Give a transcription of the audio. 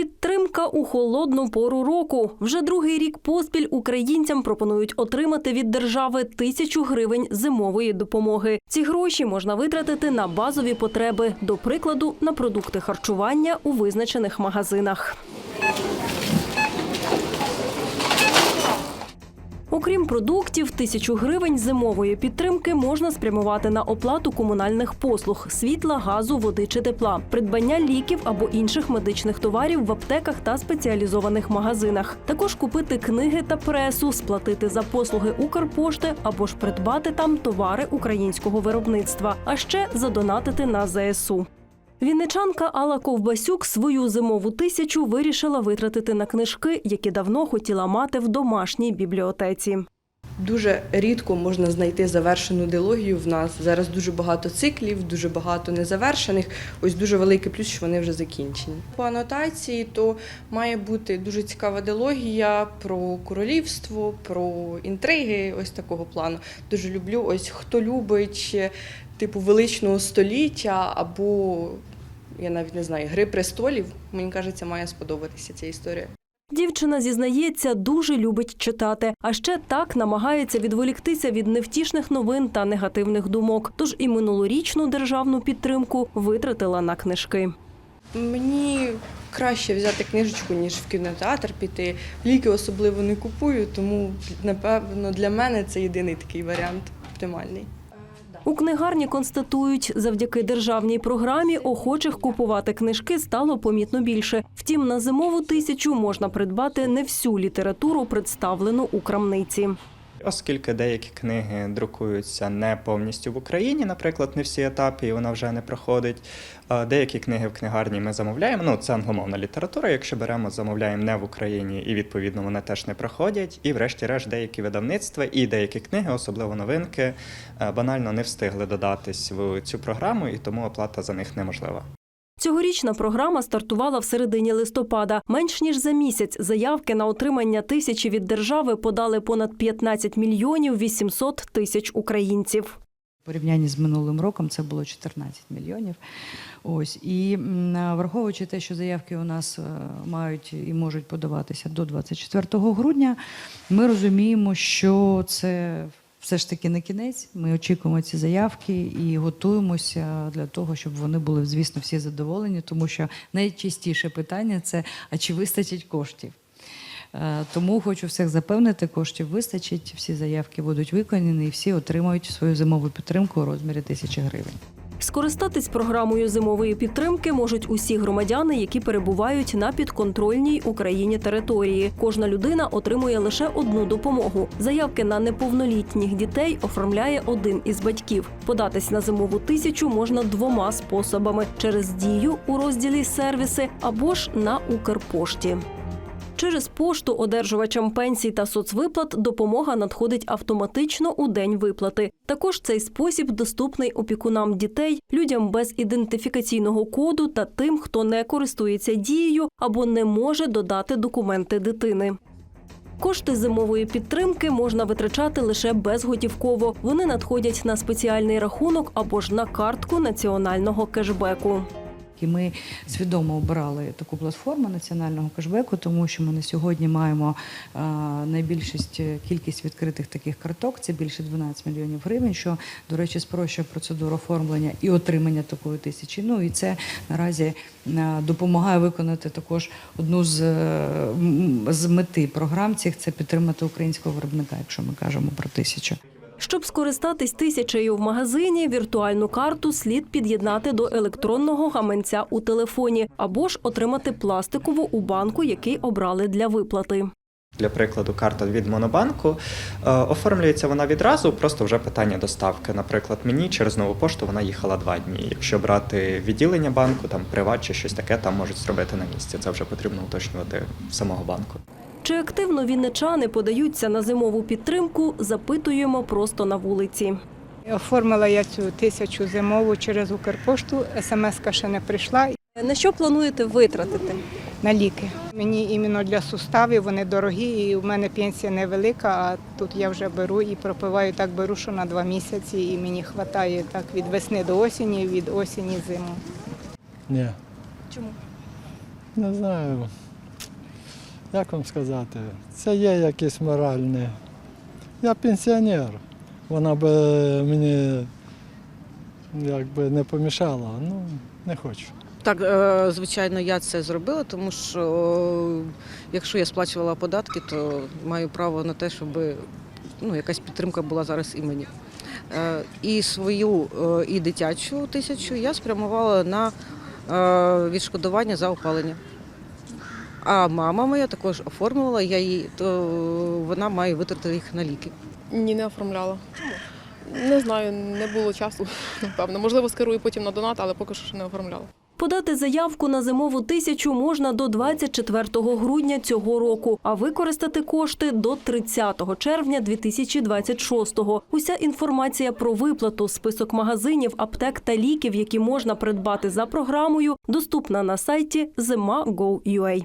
Підтримка у холодну пору року. Вже другий рік поспіль українцям пропонують отримати від держави тисячу гривень зимової допомоги. Ці гроші можна витратити на базові потреби, до прикладу, на продукти харчування у визначених магазинах. Окрім продуктів, тисячу гривень зимової підтримки можна спрямувати на оплату комунальних послуг світла, газу, води чи тепла, придбання ліків або інших медичних товарів в аптеках та спеціалізованих магазинах. Також купити книги та пресу, сплатити за послуги Укрпошти або ж придбати там товари українського виробництва, а ще задонатити на ЗСУ. Вінничанка Алла Ковбасюк свою зимову тисячу вирішила витратити на книжки, які давно хотіла мати в домашній бібліотеці. Дуже рідко можна знайти завершену дилогію в нас. Зараз дуже багато циклів, дуже багато незавершених. Ось дуже великий плюс, що вони вже закінчені. По анотації то має бути дуже цікава дилогія про королівство, про інтриги, ось такого плану. Дуже люблю. Ось хто любить е, типу величного століття або я навіть не знаю, гри престолів. Мені кажеться, має сподобатися ця історія. Дівчина зізнається, дуже любить читати, а ще так намагається відволіктися від невтішних новин та негативних думок. Тож і минулорічну державну підтримку витратила на книжки. Мені краще взяти книжечку, ніж в кінотеатр піти. Ліки особливо не купую, тому напевно для мене це єдиний такий варіант оптимальний. У книгарні констатують, завдяки державній програмі охочих купувати книжки стало помітно більше. Втім, на зимову тисячу можна придбати не всю літературу, представлену у крамниці. Оскільки деякі книги друкуються не повністю в Україні, наприклад, не всі етапи, і вона вже не проходить. Деякі книги в книгарні ми замовляємо. Ну, це англомовна література. Якщо беремо, замовляємо не в Україні, і відповідно вони теж не проходять. І, врешті-решт, деякі видавництва і деякі книги, особливо новинки, е, банально не встигли додатись в цю програму, і тому оплата за них неможлива. Цьогорічна програма стартувала в середині листопада. Менш ніж за місяць заявки на отримання тисячі від держави подали понад 15 мільйонів 800 тисяч українців. В порівнянні з минулим роком це було 14 мільйонів. Ось і враховуючи те, що заявки у нас е, мають і можуть подаватися до 24 грудня, ми розуміємо, що це все ж таки на кінець. Ми очікуємо ці заявки і готуємося для того, щоб вони були, звісно, всі задоволені, тому що найчастіше питання це а чи вистачить коштів. Е, Тому хочу всіх запевнити, коштів вистачить, всі заявки будуть виконані і всі отримають свою зимову підтримку у розмірі тисячі гривень. Скористатись програмою зимової підтримки можуть усі громадяни, які перебувають на підконтрольній Україні території. Кожна людина отримує лише одну допомогу. Заявки на неповнолітніх дітей оформляє один із батьків. Податись на зимову тисячу можна двома способами: через дію у розділі сервіси або ж на Укрпошті. Через пошту одержувачам пенсій та соцвиплат допомога надходить автоматично у день виплати. Також цей спосіб доступний опікунам дітей, людям без ідентифікаційного коду та тим, хто не користується дією або не може додати документи дитини. Кошти зимової підтримки можна витрачати лише безготівково. Вони надходять на спеціальний рахунок або ж на картку національного кешбеку. І ми свідомо обирали таку платформу національного кешбеку, тому що ми на сьогодні маємо е, найбільшість е, кількість відкритих таких карток. Це більше 12 мільйонів гривень, що, до речі, спрощує процедуру оформлення і отримання такої тисячі. Ну і це наразі е, допомагає виконати також одну з, з мети програм цих це підтримати українського виробника, якщо ми кажемо про тисячу. Щоб скористатись тисячею в магазині, віртуальну карту слід під'єднати до електронного гаманця у телефоні або ж отримати пластикову у банку, який обрали для виплати. Для прикладу, карта від Монобанку е, оформлюється вона відразу, просто вже питання доставки. Наприклад, мені через нову пошту вона їхала два дні. Якщо брати відділення банку, там приват чи щось таке, там можуть зробити на місці. Це вже потрібно уточнювати самого банку. Чи активно вінничани подаються на зимову підтримку, запитуємо просто на вулиці. Оформила я цю тисячу зимову через Укрпошту. СМС-ка ще не прийшла На що плануєте витратити? на ліки. Мені іменно для суставів вони дорогі, і в мене пенсія невелика, а тут я вже беру і пропиваю так беру, що на два місяці, і мені вистачає так від весни до осені, від осені зиму. Ні. Чому? не знаю, як вам сказати, це є якесь моральне. Я пенсіонер. Вона би мені якби не помішала, ну не хочу. Так, е, звичайно, я це зробила, тому що якщо я сплачувала податки, то маю право на те, щоб ну, якась підтримка була зараз і мені. Е, І свою е, і дитячу тисячу я спрямувала на відшкодування за опалення. А мама моя також оформила, я їй, то вона має витратити їх на ліки. Ні, не оформляла. Не знаю, не було часу, напевно. Можливо, скерую потім на донат, але поки що ще не оформляла. Подати заявку на зимову тисячу можна до 24 грудня цього року, а використати кошти до 30 червня 2026-го. Уся інформація про виплату, список магазинів, аптек та ліків, які можна придбати за програмою, доступна на сайті zima.gov.ua.